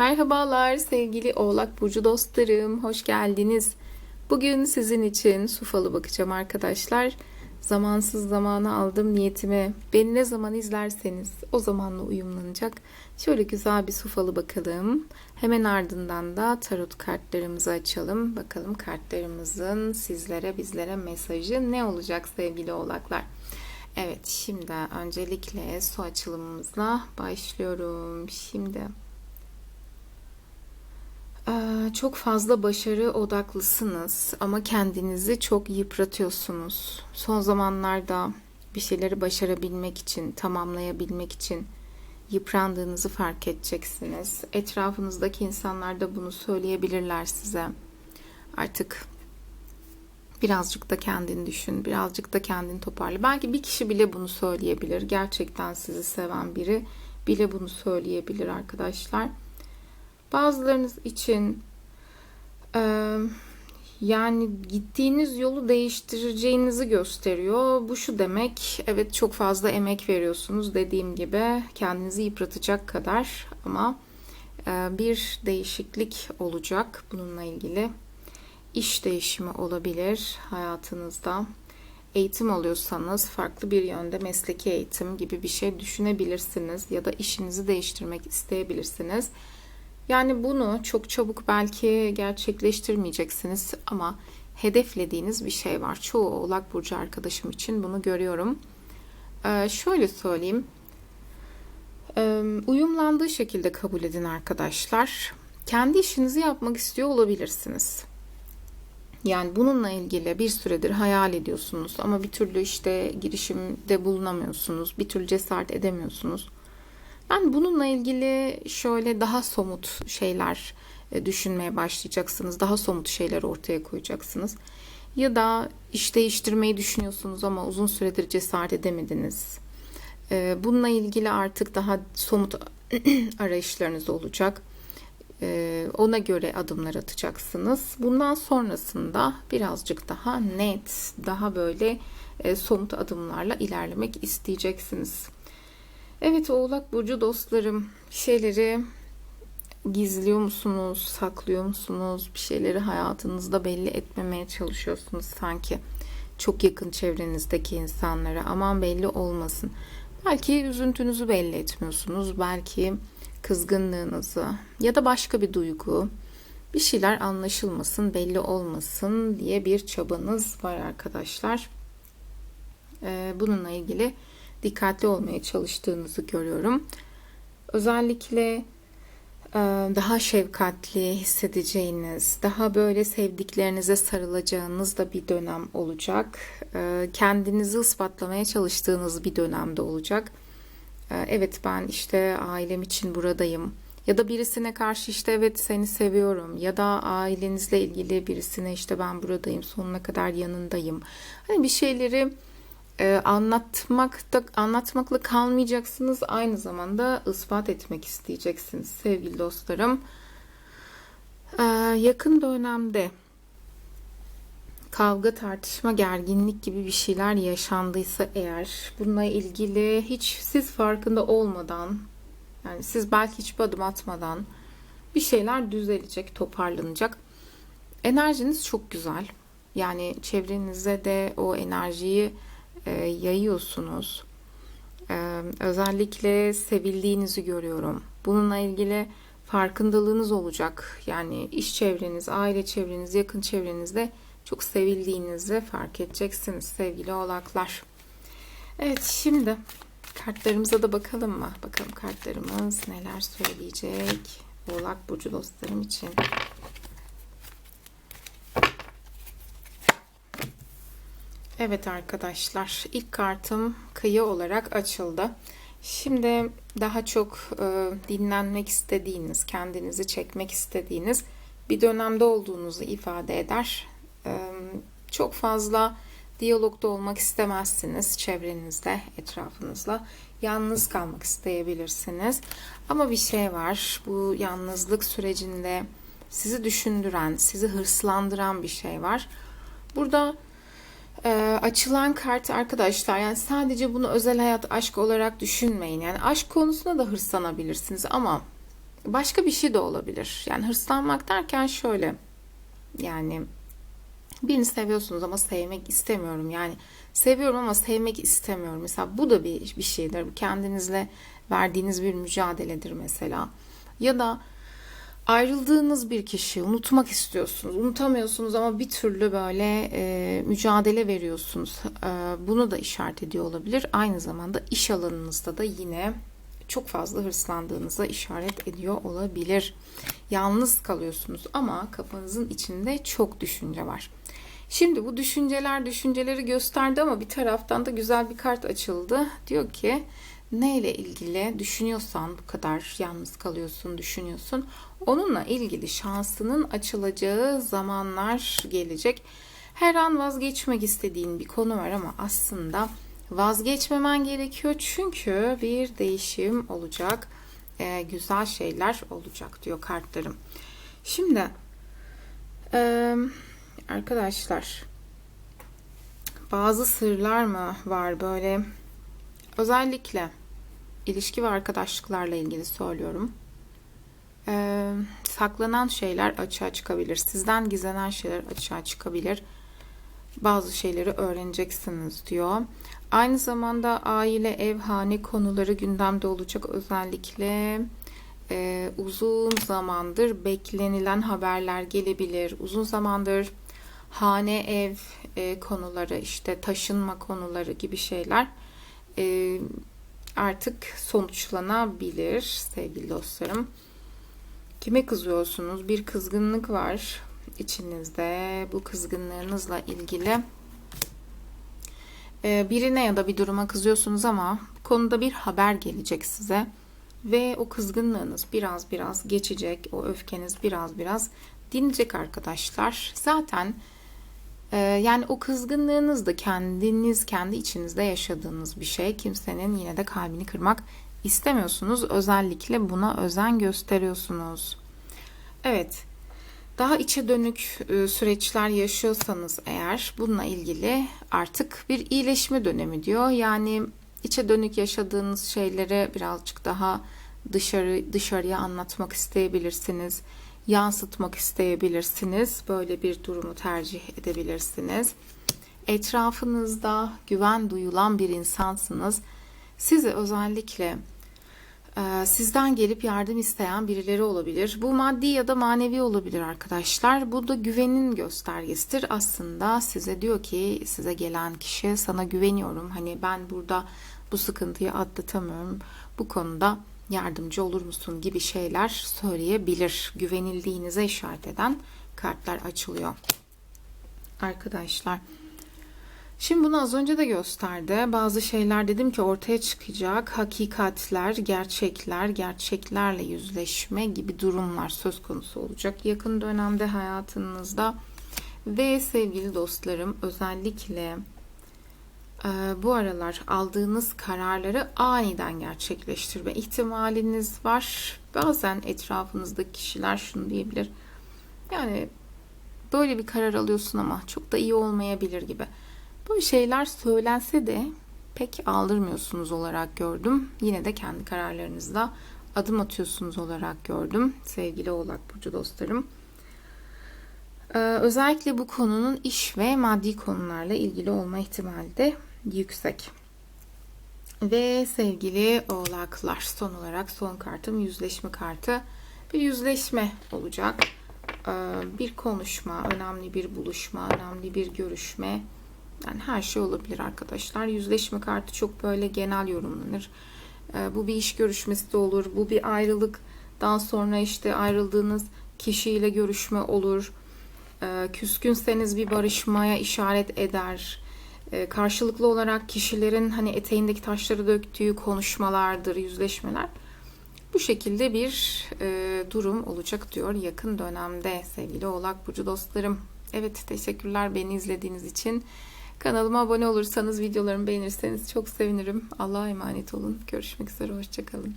Merhabalar sevgili Oğlak Burcu dostlarım, hoş geldiniz. Bugün sizin için su falı bakacağım arkadaşlar. Zamansız zamanı aldım niyetime. Beni ne zaman izlerseniz o zamanla uyumlanacak. Şöyle güzel bir su falı bakalım. Hemen ardından da tarot kartlarımızı açalım. Bakalım kartlarımızın sizlere bizlere mesajı ne olacak sevgili oğlaklar. Evet şimdi öncelikle su açılımımızla başlıyorum. Şimdi çok fazla başarı odaklısınız ama kendinizi çok yıpratıyorsunuz. Son zamanlarda bir şeyleri başarabilmek için, tamamlayabilmek için yıprandığınızı fark edeceksiniz. Etrafınızdaki insanlar da bunu söyleyebilirler size. Artık birazcık da kendini düşün, birazcık da kendini toparla. Belki bir kişi bile bunu söyleyebilir. Gerçekten sizi seven biri bile bunu söyleyebilir arkadaşlar. Bazılarınız için e, yani gittiğiniz yolu değiştireceğinizi gösteriyor. Bu şu demek, evet çok fazla emek veriyorsunuz dediğim gibi kendinizi yıpratacak kadar ama e, bir değişiklik olacak bununla ilgili. İş değişimi olabilir hayatınızda. Eğitim alıyorsanız farklı bir yönde mesleki eğitim gibi bir şey düşünebilirsiniz ya da işinizi değiştirmek isteyebilirsiniz. Yani bunu çok çabuk belki gerçekleştirmeyeceksiniz ama hedeflediğiniz bir şey var. Çoğu Oğlak Burcu arkadaşım için bunu görüyorum. Ee, şöyle söyleyeyim. Ee, uyumlandığı şekilde kabul edin arkadaşlar. Kendi işinizi yapmak istiyor olabilirsiniz. Yani bununla ilgili bir süredir hayal ediyorsunuz ama bir türlü işte girişimde bulunamıyorsunuz. Bir türlü cesaret edemiyorsunuz. Yani bununla ilgili şöyle daha somut şeyler e, düşünmeye başlayacaksınız. Daha somut şeyler ortaya koyacaksınız. Ya da iş değiştirmeyi düşünüyorsunuz ama uzun süredir cesaret edemediniz. E, bununla ilgili artık daha somut arayışlarınız olacak. E, ona göre adımlar atacaksınız. Bundan sonrasında birazcık daha net, daha böyle somut adımlarla ilerlemek isteyeceksiniz. Evet Oğlak Burcu dostlarım şeyleri gizliyor musunuz, saklıyor musunuz? Bir şeyleri hayatınızda belli etmemeye çalışıyorsunuz sanki. Çok yakın çevrenizdeki insanlara aman belli olmasın. Belki üzüntünüzü belli etmiyorsunuz. Belki kızgınlığınızı ya da başka bir duygu bir şeyler anlaşılmasın, belli olmasın diye bir çabanız var arkadaşlar. Ee, bununla ilgili dikkatli olmaya çalıştığınızı görüyorum. Özellikle e, daha şefkatli hissedeceğiniz, daha böyle sevdiklerinize sarılacağınız da bir dönem olacak. E, kendinizi ispatlamaya çalıştığınız bir dönemde olacak. E, evet ben işte ailem için buradayım. Ya da birisine karşı işte evet seni seviyorum ya da ailenizle ilgili birisine işte ben buradayım sonuna kadar yanındayım. Hani bir şeyleri e, anlatmakta anlatmakla kalmayacaksınız. Aynı zamanda ispat etmek isteyeceksiniz sevgili dostlarım. E, yakın dönemde kavga, tartışma, gerginlik gibi bir şeyler yaşandıysa eğer bununla ilgili hiç siz farkında olmadan yani siz belki hiçbir adım atmadan bir şeyler düzelecek, toparlanacak. Enerjiniz çok güzel. Yani çevrenize de o enerjiyi e, yayıyorsunuz. E, özellikle sevildiğinizi görüyorum. Bununla ilgili farkındalığınız olacak. Yani iş çevreniz, aile çevreniz, yakın çevrenizde çok sevildiğinizi fark edeceksiniz sevgili oğlaklar. Evet şimdi kartlarımıza da bakalım mı? Bakalım kartlarımız neler söyleyecek. Oğlak burcu dostlarım için. Evet arkadaşlar ilk kartım kıyı olarak açıldı. Şimdi daha çok e, dinlenmek istediğiniz, kendinizi çekmek istediğiniz bir dönemde olduğunuzu ifade eder. E, çok fazla diyalogda olmak istemezsiniz çevrenizde, etrafınızla. Yalnız kalmak isteyebilirsiniz. Ama bir şey var. Bu yalnızlık sürecinde sizi düşündüren, sizi hırslandıran bir şey var. Burada açılan kart arkadaşlar yani sadece bunu özel hayat aşk olarak düşünmeyin. Yani aşk konusunda da hırslanabilirsiniz ama başka bir şey de olabilir. Yani hırslanmak derken şöyle yani birini seviyorsunuz ama sevmek istemiyorum. Yani seviyorum ama sevmek istemiyorum. Mesela bu da bir, bir şeydir. Kendinizle verdiğiniz bir mücadeledir mesela. Ya da ayrıldığınız bir kişi unutmak istiyorsunuz. Unutamıyorsunuz ama bir türlü böyle e, mücadele veriyorsunuz. E, bunu da işaret ediyor olabilir. Aynı zamanda iş alanınızda da yine çok fazla hırslandığınıza işaret ediyor olabilir. Yalnız kalıyorsunuz ama kafanızın içinde çok düşünce var. Şimdi bu düşünceler düşünceleri gösterdi ama bir taraftan da güzel bir kart açıldı. Diyor ki neyle ilgili düşünüyorsan bu kadar yalnız kalıyorsun, düşünüyorsun. Onunla ilgili şansının açılacağı zamanlar gelecek. Her an vazgeçmek istediğin bir konu var ama aslında vazgeçmemen gerekiyor çünkü bir değişim olacak. Ee, güzel şeyler olacak diyor kartlarım. Şimdi e, arkadaşlar bazı sırlar mı var böyle özellikle ilişki ve arkadaşlıklarla ilgili söylüyorum. Ee, saklanan şeyler açığa çıkabilir. Sizden gizlenen şeyler açığa çıkabilir. Bazı şeyleri öğreneceksiniz diyor. Aynı zamanda aile, ev, hane konuları gündemde olacak. Özellikle e, uzun zamandır beklenilen haberler gelebilir. Uzun zamandır hane, ev e, konuları, işte taşınma konuları gibi şeyler e, artık sonuçlanabilir sevgili dostlarım. Kime kızıyorsunuz? Bir kızgınlık var içinizde. Bu kızgınlığınızla ilgili e, birine ya da bir duruma kızıyorsunuz ama konuda bir haber gelecek size ve o kızgınlığınız biraz biraz geçecek. O öfkeniz biraz biraz dinecek arkadaşlar. Zaten yani o kızgınlığınız da kendiniz kendi içinizde yaşadığınız bir şey. Kimsenin yine de kalbini kırmak istemiyorsunuz. Özellikle buna özen gösteriyorsunuz. Evet. Daha içe dönük e, süreçler yaşıyorsanız eğer bununla ilgili artık bir iyileşme dönemi diyor. Yani içe dönük yaşadığınız şeyleri birazcık daha dışarı dışarıya anlatmak isteyebilirsiniz. Yansıtmak isteyebilirsiniz. Böyle bir durumu tercih edebilirsiniz. Etrafınızda güven duyulan bir insansınız. Sizi özellikle e, sizden gelip yardım isteyen birileri olabilir. Bu maddi ya da manevi olabilir arkadaşlar. Bu da güvenin göstergesidir. Aslında size diyor ki size gelen kişi sana güveniyorum. Hani ben burada bu sıkıntıyı atlatamıyorum. Bu konuda yardımcı olur musun gibi şeyler söyleyebilir. Güvenildiğinize işaret eden kartlar açılıyor. Arkadaşlar Şimdi bunu az önce de gösterdi. Bazı şeyler dedim ki ortaya çıkacak. Hakikatler, gerçekler, gerçeklerle yüzleşme gibi durumlar söz konusu olacak. Yakın dönemde hayatınızda ve sevgili dostlarım özellikle bu aralar aldığınız kararları aniden gerçekleştirme ihtimaliniz var. Bazen etrafınızdaki kişiler şunu diyebilir. Yani böyle bir karar alıyorsun ama çok da iyi olmayabilir gibi. Bu şeyler söylense de pek aldırmıyorsunuz olarak gördüm. Yine de kendi kararlarınızda adım atıyorsunuz olarak gördüm sevgili Oğlak Burcu dostlarım. Ee, özellikle bu konunun iş ve maddi konularla ilgili olma ihtimali de yüksek. Ve sevgili oğlaklar son olarak son kartım yüzleşme kartı. Bir yüzleşme olacak. Ee, bir konuşma, önemli bir buluşma, önemli bir görüşme, yani her şey olabilir arkadaşlar. Yüzleşme kartı çok böyle genel yorumlanır. Ee, bu bir iş görüşmesi de olur. Bu bir ayrılıktan sonra işte ayrıldığınız kişiyle görüşme olur. Ee, küskünseniz bir barışmaya işaret eder. Ee, karşılıklı olarak kişilerin hani eteğindeki taşları döktüğü konuşmalardır, yüzleşmeler. Bu şekilde bir e, durum olacak diyor yakın dönemde sevgili Oğlak Burcu dostlarım. Evet teşekkürler beni izlediğiniz için. Kanalıma abone olursanız, videolarımı beğenirseniz çok sevinirim. Allah'a emanet olun. Görüşmek üzere, hoşçakalın.